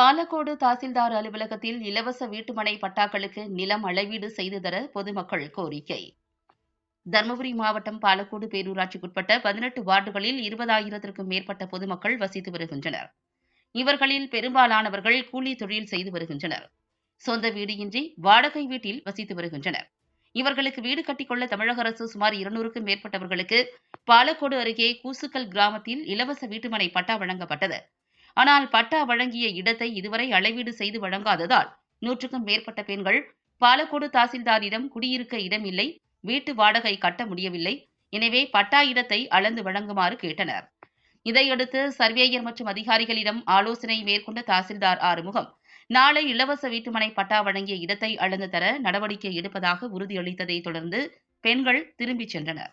பாலக்கோடு தாசில்தார் அலுவலகத்தில் இலவச வீட்டுமனை பட்டாக்களுக்கு நிலம் அளவீடு செய்து தர பொதுமக்கள் கோரிக்கை. தருமபுரி மாவட்டம் பாலக்கோடு பேரூராட்சிக்குட்பட்ட பதினெட்டு வார்டுகளில் இருபதாயிரத்திற்கும் மேற்பட்ட பொதுமக்கள் வசித்து வருகின்றனர். இவர்களில் பெரும்பாலானவர்கள் கூலி தொழில் செய்து வருகின்றனர். சொந்த வீடு இன்றி வாடகை வீட்டில் வசித்து வருகின்றனர். இவர்களுக்கு வீடு கட்டிக்கொள்ள தமிழக அரசு சுமார் இருநூறுக்கும் மேற்பட்டவர்களுக்கு பாலக்கோடு அருகே கூசுக்கல் கிராமத்தில் இலவச வீட்டுமனை பட்டா வழங்கப்பட்டது. ஆனால் பட்டா வழங்கிய இடத்தை இதுவரை அளவீடு செய்து வழங்காததால் நூற்றுக்கும் மேற்பட்ட பெண்கள் பாலக்கோடு தாசில்தாரிடம் குடியிருக்க இடமில்லை வீட்டு வாடகை கட்ட முடியவில்லை. எனவே பட்டா இடத்தை அளந்து வழங்குமாறு கேட்டனர். இதையடுத்து சர்வேயர் மற்றும் அதிகாரிகளிடம் ஆலோசனை மேற்கொண்ட தாசில்தார் ஆறுமுகம் நாளை இலவச வீட்டுமனை பட்டா வழங்கிய இடத்தை அளந்து தர நடவடிக்கை எடுப்பதாக உறுதியளித்ததை தொடர்ந்து பெண்கள் திரும்பிச் சென்றனர்.